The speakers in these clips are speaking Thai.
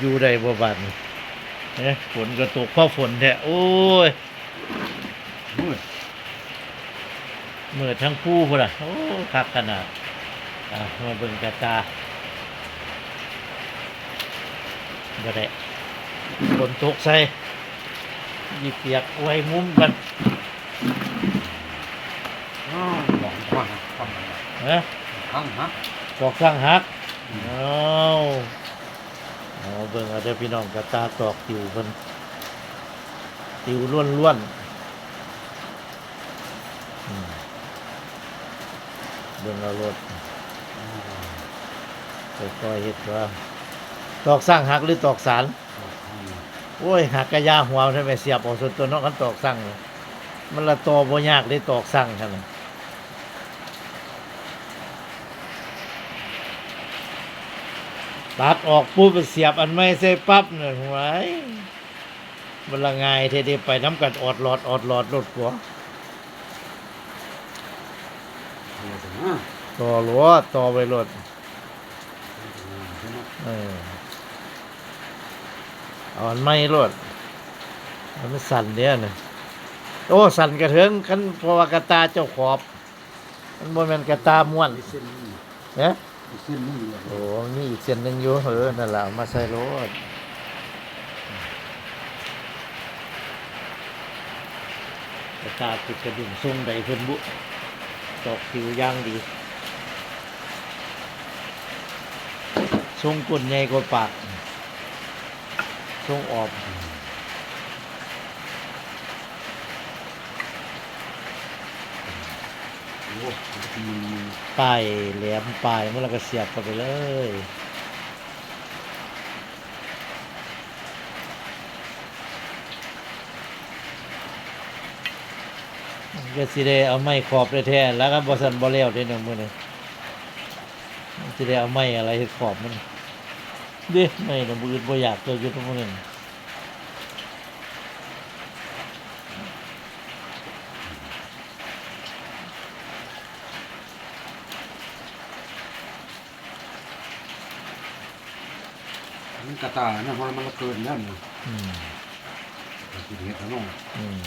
อยู่ได้บ่บาดนี่เอ๊ะฝนก็ตกเพราะฝนแท้โอ้ยมืดเมื่อทั้งคู่พุ่นน่ะโอ้คักขนาดอะมาเบิ่งกระตาบ่ได้ฝนตกใส่หยิบเปียกไว้มุมกันอ้าวหวังว่าฟังอะไรเอ๊ะข้างฮะตอกสร้างหักเอา เอาเบิ่งเอาเด้อพี่น้องกระตาตอกติวเพิ่นติวล้วนๆอืมเบิ่งเอารถค่อยๆเฮ็ดว่า ตอกสร้างหักหรือตอกสารโอ้ยหักกระยาหัวใช่ไหมเสียบออกส่วนตัวเนอกกันตอกสร้างมันละตอบ่ยากได้ตอกสร้างเท่านั้ ตัดออกปุ๊บเสียบอันไม่ใส่ปั๊บเนี่ยหวยมันละง่ายเท่ๆไปน้ำกันออดหลอดออดหลอดรถกัวต่อรั้วต่อไปรถเออเอาอันไม่รถมันไม่สั่นเดียวนะโอ้ สั่นกระเทิงคันเพราะว่ากระตาเจ้าขอบ มันบ่แม่นกระตาม้วนเส้นนี้ เนะเส้นนี้เลยโอ้มีอีกเส้นหนึงอยู่เออนั่นแหละเอามาใส่รถกระตาติดกระดิ่งทรงใดเพิ่นบุตอกผิวย่างดีทรงก้นใหญ่กว่าปากทรงออบ โอ้ทีม ปลายแหลมปลายเมื่อเราก็เสียบเข้าไปเลยก็สิได้เอาไม้ขอบได้แท้แล้วก็บ่สันบ่แล้วเด้หนึ่งมือนี้สิได้เอาไม้อะไรขอบมันเด้ไม้น่ะมืออื่นบ่อยากเจออยู่ตรงนั้น มันกระตายนะเพราะมันละเกินแล้วนะอืมกินเห็ดแล้วน้องอืม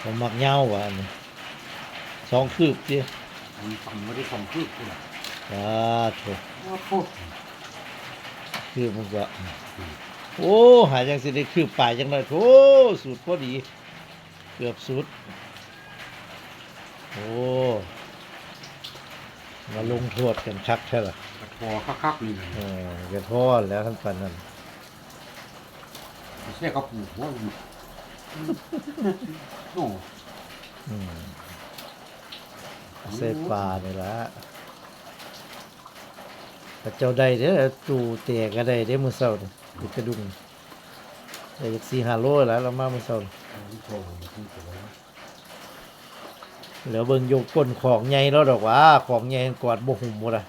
ผมมักเหย้าว่ะอันนี้สองคืบติมันต่ำไม่ได้สองคืบกูละสาธุโอ้โหคืบมันก็โอ้หาจังสิได้คืบปลายจังได๋โธ่สุดพอดี เกือบสุด โอ้ มาลงโทษกันคักแท้ล่ะกระทอคักๆนี่เลยเออจะโทษแล้วท่านปันนั้นไม่ใช่กระปูหัวมันโอ้อืมใส่ปลานี่ละพระเจ้าได้เด้อตู่เตะก็ได้เด้อมื้อเช้านี่ติดกระดุมได้จัก4 5โลแล้วเรามามื้อเช้านี่โหที่ตัว แล้วเบิ่งยกก้นของใหญ่แล้วดอกว่าของใหญ่กอดบ่หุ่มหมดอะ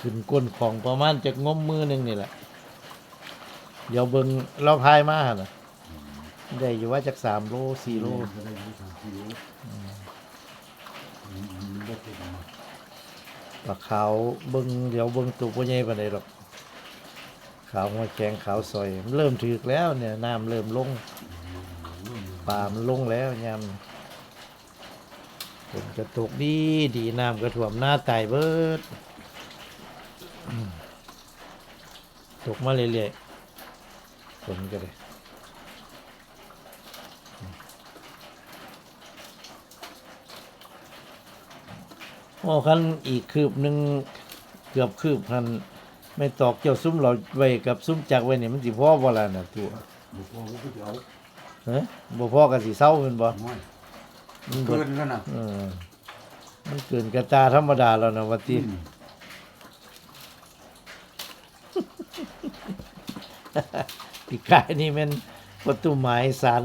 ขึ้นก้นของประมาณจักงมมือหนึงนี่แหละเดี๋ยวเบิ่งเราพายมาหั่นน่ะได้อยู่ว่าจัก3โล4โลจะได้ไม่ทำที่รู้มันได้ติดมาปลาขาวเบิ่งเดี๋ยวเบิ่งตัวบ่ใหญ่ปานใดหรอก ขาวหัวแข็งขาวซอยมันเริ่มถึกแล้วเนี่ยน้ำเริ่มลงปลามันลงแล้วยาม นก็ตกดีดีน้ำก็ท่วมหน้าตายเบิดอืมตกมาเรื่อยๆฝนก็เลยโอ้คันอีกคืบหนึ่งเกือบคืบพันไม่ตอกเจ้าซุ้มเราไว้กับซุ้มจักไว้เนี่ยมันสิพ่อบ่ล่ะน่ะตัวบุกว่าก็จะเอาเฮ้บ่พ่อก็สิเศร้าแม่นบ่ไม่มันเกิเบิดนแล้วนะเออมันเกินกระตาธรรมดาแล้วนะว่าติปีกายนี่แมันประตูหมายสาร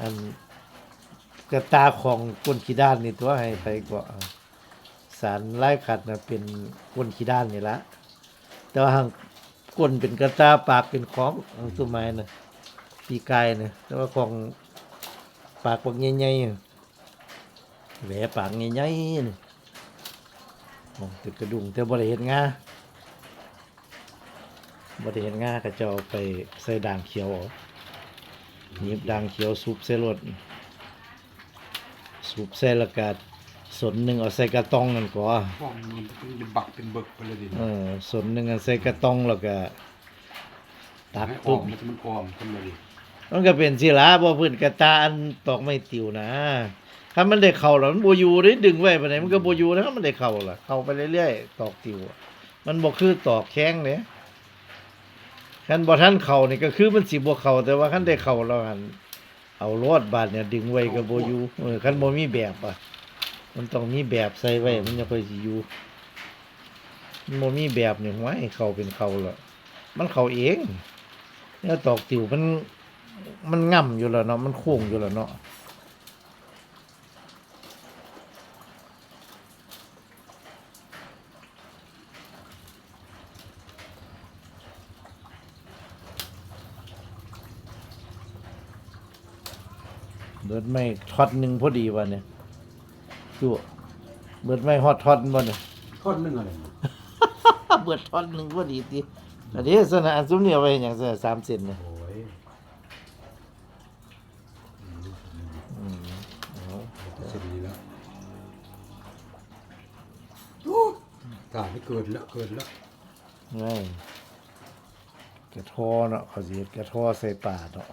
อันกระตาของก้นขี้ด้านนี่ตัวให้ไปก็สารไล่ขัดนะเป็นก้นขี้ด้านนี่ละแต่ว่าหางก้นเป็นกระตาปากเป็นของของตัวไม้นะปีกายนะแต่ว่าของ ปากปากใหญ่ๆแหวปากใหญ่ๆนี่ของตึกกระดุงแต่บ่ได้เฮ็ดงาบ่ได้เฮ็ดงาก็จะเอาไปใส่ด่างเขียวเอาหยิบด่างเขียวซุปใส่รถซุปใส่แล้วก็สนหนึงเอาใส่กระตองนั่นก่อฟองมันเป็นบักเป็นเบิกไปเลยดิเออสนหนึงเอาใส่กระตองแล้วก็ตักให้ออปุ๊มบมันจะมันออมขึ้นมาดิ มันก็เป็นสิล่ะบ่พื้นกระตาอันตอกไม่ติวนะถ้ามันได้เข้าแล้วมันบ่อยู่ได้ดึงไว้ปานใดมันก็บ่อยู่นะมันได้เข้าล่ะเข้าไปเรื่อยๆตอกติวอะมันบ่คือตอกแข้งเด้คันบ่ทันเข้านี่ก็คือมันสิบ่เข้าแต่ว่าคันได้เข้าแล้วหันเอารอดบาดเนี่ยดึงไว้ก็บ่อยู่เออคันบ่มีแบบอะ มันต้องมีแบบใส่ไว้มันจะค่อยสิอยู่มันบ่มีแบบนี่ห้วยเข้าเป็นเข้าแล้วมันเข้าเองเนี่ยตอกติวมัน มันง่ำอยู่แล้วเนาะมันโค้งอยู่แล้วเนาะเบิดไม่ทอดหนึ่งพอดีวันเนี่ยจู่เบิดไม่ฮอดทอดบ่เนี่ยทอดนึงอะไรเนี่ยเบิดทอดหนึ่งพอดีติอันนี้สนะอันซุมเนี่ยไว้อย่างสนะสามเซนเนี่ย โอ้ย อืมเอา เสร็จดีแล้ว ตายไม่เกิดแล้วเกิดแล้วง่ายกระทอเนาะเขาสิเฮ็ดกระทอใส่ป่าเนาะ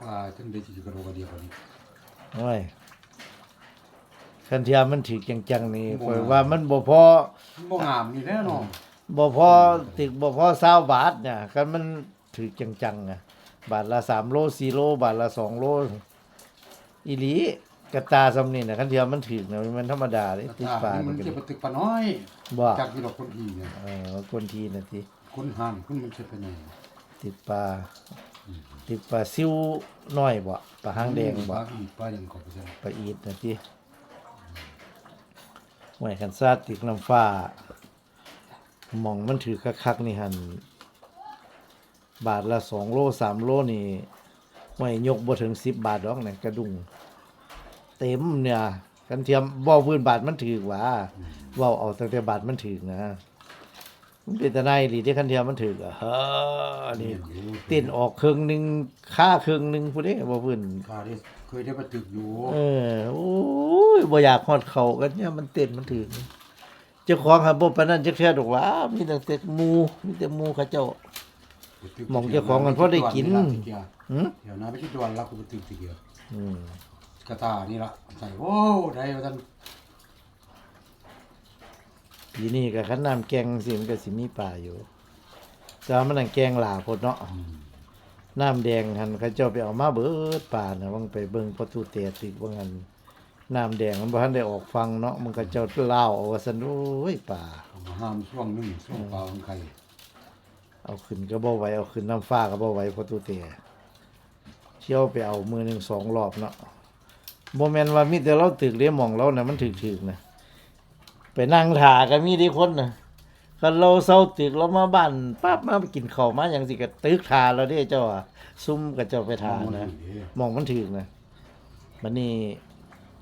ปลาท่านได้จีกระโดดกระเดียวกันนี้ง่ายคันเทียมมันถือจังๆนี่ข่อยว่ามันบ่พอมันบ่งามนี่แน่นอนบ่พอติกบ่พอเศร้าบาทเนี่ยคันมันถือจังๆอะบาทละสามโลสี่โลบาทละสองโลอีหลี กระตาซำนี่น่ะคันเทียมมันถือเนี่ยมันธรรมดาเด้ติดปลามัมันนก็จะได้ไปตึกปลาน้อยบ่จากที่เราคนทีเนี่ยเออคนทีน่ะทีคนห่านคนมันจะเป็นไงติดปลาติดปลาซิวน้อยบ่ปลาหางแดงปบ่ลาอีกปลาอย่างขอบไปใช่ปลาอีดน่ะทีไว้คันซาติกน้ำฟ้าหม่องมันถือคักๆนี่หั่นบาทละสองโลสามโลนี่ไม่ยกบ่ถึงสิบบาทหรอกเนี่ยกระดุง เต็มเนี่ยกันเทียมบ่พื้นบาทมันถือกว่าเว้าเอาตั้งแต่บาทมันถือกนะมันเป็นแต่ในดีที่คันเทียมมันถือกอะเฮ้อนี่เต้นออกครึ่งหนึงค่าครึ่งหนึงผู้ใดบ่พื้นข้าได้เคยได้ไปตึกอยู่เออโอ้ยบ่อยากฮอดเขากันเนี่ยมันเต้นมันถือกเจ้าของหาบ่ปานนั้นจักเทื่อดอกว่ามีแต่แต่หมู่มีแต่หมู่เขาเจ้า หม่องเจ้าของมันพอได้กินหึเดี๋ยวนะไปที่ดวนรับกูไปตึกทีเดียวอืม กระตานี่ละใส่โอ้ได้มาท่านปีนี้ก็คันน้ำแกงสิมันก็สิมีป่าอยู่ แต่ว่ามันนั่นแกงหลาพดเนาะน้ำแดงหันเขาเจ้าไปเอามาเบิดป่าน่ะวังไปเบิ่งประตูเตะติกว่างั้นน้ำแดงมันบ่ทันได้ออกฟังเนาะมันก็เจ้าเล่าวเอาว่าซั่นโอ้ยป่าเอามาห้ามช่วงหนึงช่วงเปล่าของใครเอาขึ้นก็บ่ไหวเอาขึ้นน้ำฟ้าก็บ่ไหวประตูเตะเที่ยวไปเอามือหนึงสองรอบเนาะ บ่แม่นว่ามีแต่เราตึกเด้หม่องเราน่ะมันถึกๆนะไปนั่งถ่าก็มีเด้คนน่ะคันเราเศร้าตึกเรามาบ้านปั๊บมาไปกินข้าวมาอย่างสิก็ตึกทาเราเด้เจ้าอะซุ่มกับเจ้าไปทานนะมองมันถึกนะบัดนี้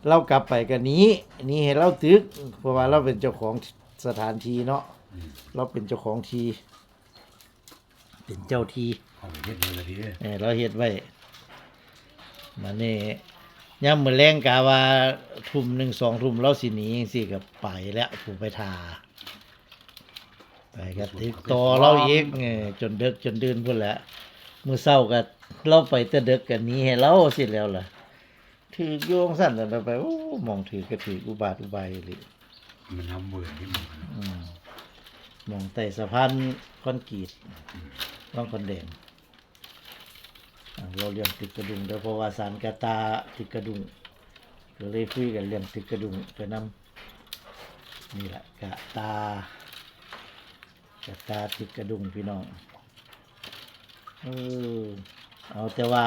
เรากลับไปกันนี้หนี่ให้เราตึก เพราะว่าเราเป็นเจ้าของสถานที่เนาะเราเป็นเจ้าของที่เป็นเจ้าที่เอาไปเฮ็ดเลยละดิเออเราเฮ็ดไว้บัดนี้ ย่ำมื้อแรงกะว่าทุ่มหนึ่งสองทุ่มเราสิหนีจังซี่ก็ไปแล้วผู้ไปทาไปก็ติดต่อเราอีกเออจนเดึกจนดื่นพุ่นแหละมื้อเช้าก็เราไปแต่ดึกกันนี้ให้เราสิแล้วล่ะถือโยงสั่นแล้วไปโอ้มองถือก็ถืออุบาทอุบายเลยมันทำเบื่อที่มันอืมมองใต้สะพานคอนกรีตต้องคอนแดงอะ เราเรียนติดกระดุงเด้อเพราะว่าสารกาตาติดกระดุงก็เลยคุยกันเรื่องติดกระดุงไปนํนี่แหละกะตากระตาติดกระดุมพี่น้องเออเอาแต่ว่า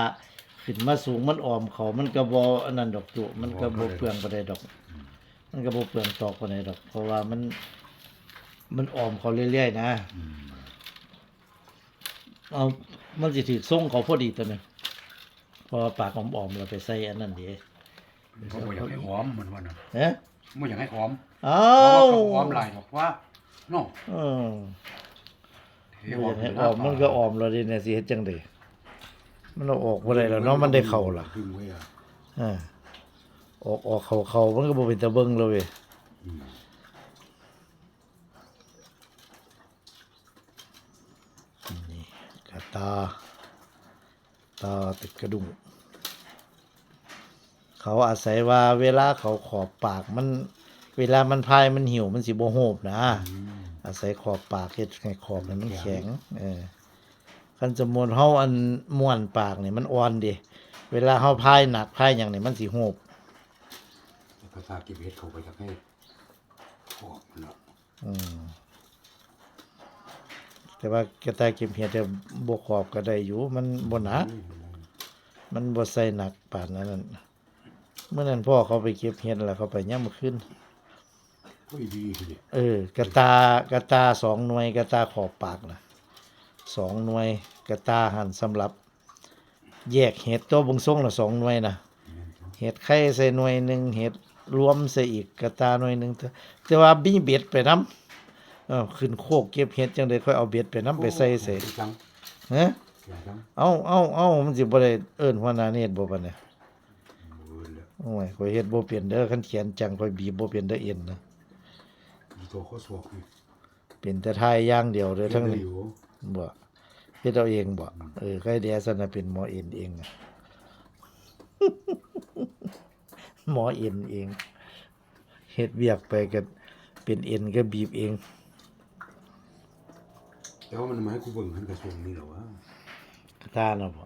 ขึ้นมาสูงมันอ่อมเขามันกระบออันนั้นดอกจุมันกระบอเปลืองปานใดดอก มันกระบอเปลืองตอกปานใดดอก เพราะว่ามัน มันอ่อมเขาเรื่อยๆนะเอา มันสิถือส่งเขาพอดีตัวนึงพอปากอ่อมๆเราไปใส่อันนั้นดีเขาบอกอยากให้หอมมันว่าน่ะเอ๊ะไม่อยากให้หอมอ้าเพราะวว่ากับหอมหลายหรอกว่าเนาะเออเฮ้ยบ่อยากให้เป็ออมมันก็ออมแล้วดิเนี่ยสิเฮ็ดจังได๋มันเอาออกบ่ได้แล้วเนาะมันได้เข้าล่ะดึงไว้อะอ่าออกออกเข้าเข้ามันก็บ่เป็นตาเบิ่งแล้วเว้ย อืม นี่กระ ตา ตาติดกระดุมเขาอาศัยว่าเวลาเขาขอบปากมัน เวลามันพายมันหิวมันสิบ่โหบนะอืมอาศัยขอบปากเฮ็ดให้ขอบนั้นมันแข็ง เออคันสมมุติเฮาอันม่วนปากนี่มันอ่อนดิเวลาเฮาพายหนักพายหยังนี่มันสิโหบแล้วก็ซาเก็บเห็ดเข้าไปกับให้ขอบมันเนาะอืม แต่ว่ากระต่ายเก็บเห็ดแต่บ่ขอบก็ได้อยู่ มันบ่หนักอืมมันบ่ใส่หนักปานนั้นนั่นเมื่อนั้นพ่อเขาไปเก็บเห็ดแล้วเขาไปย่ำขึ้นก็ดีทีเดียวเออกระตากระตาสองหน่วยกระตาขอบปากนะสองหน่วยกระตาหั่นสำหรับ แยกเห็ดตัวบงส่งละสองหน่วยนะเห็ดไข่ใส่หน่วยหนึ่งเห็ดรวมใส่อีกกระตาหน่วยหนึ่งแต่แต่ว่าบีเบ็ดไปน้ำ เออขึ้นโคกเก็บเห็ดจังไดค่อยเอาเบ็ดไปน้ำไปใส่ใส่จังฮะจังเอาเอาเอามันสิบ่ได้เอิ้นหัวหน้าเน็ตบ่ปานเนี่ยเออแล้วโอ้ยข่อยเฮ็ดบ่เป็นเด้อคันเขียนจังข่อยบีบบ่เป็นเด้อเอ็นนะมีตัวข้อศอกนี่เป็นแต่ทายอย่างเดียวเด้อทั้งเฮ็ดได้นี้อยู่บ่เฮ็ดเอาเองบ่เออใครเดียซั่นน่ะเป็นหมอเอ็นเองอะหมอเอ็นเองเฮ็ดเวียกไปก็เป็นเอ็นก็บีบเอง แต่ว่ามันมาให้กูเบิ่งหันกระทรวงนี่เหรอวะตาเนาะบ่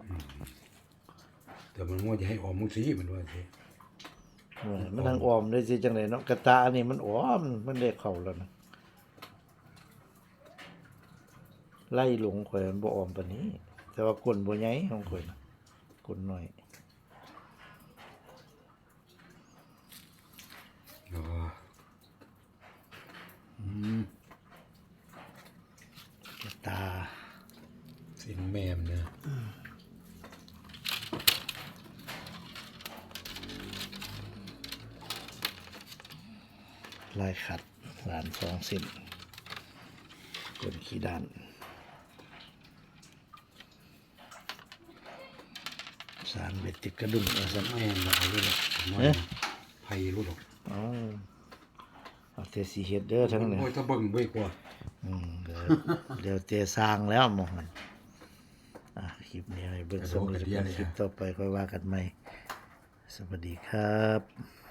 แต่มันว่าจะให้ออมมึงสิมันว่าสิเออมันทางอ้อมได้สิจังไดเนาะกระตาอันนี้มันอ้อมมันได้เข้าแล้วนะไล่หลงข่อยมันบ่อ้อมปานนี้ แต่ว่าก้นบ่ใหญ่ของข่อยนะก้นน้อย อ๋ออืม กระตา เสียงแมมนะลายขัดหลานสองเส้นก้นขี้ด้านสารเบ็ดติดกระดุมเอาซะแมมนะเอาเลยละน้อยเอ๊ะไผ่รู้หรอกเอาเอาแต่สีเฮ็ดเด้อทั้งนี้โอ้ยถ้าเบิ่งไว้กว่าอืมเดี๋ยวเดี๋ยวเตะสร้างแล้วหมองมันอะ คลิปนี้ให้เบิ่งสมคลิปต่อไปค่อยว่ากันใหม่ สวัสดีครับ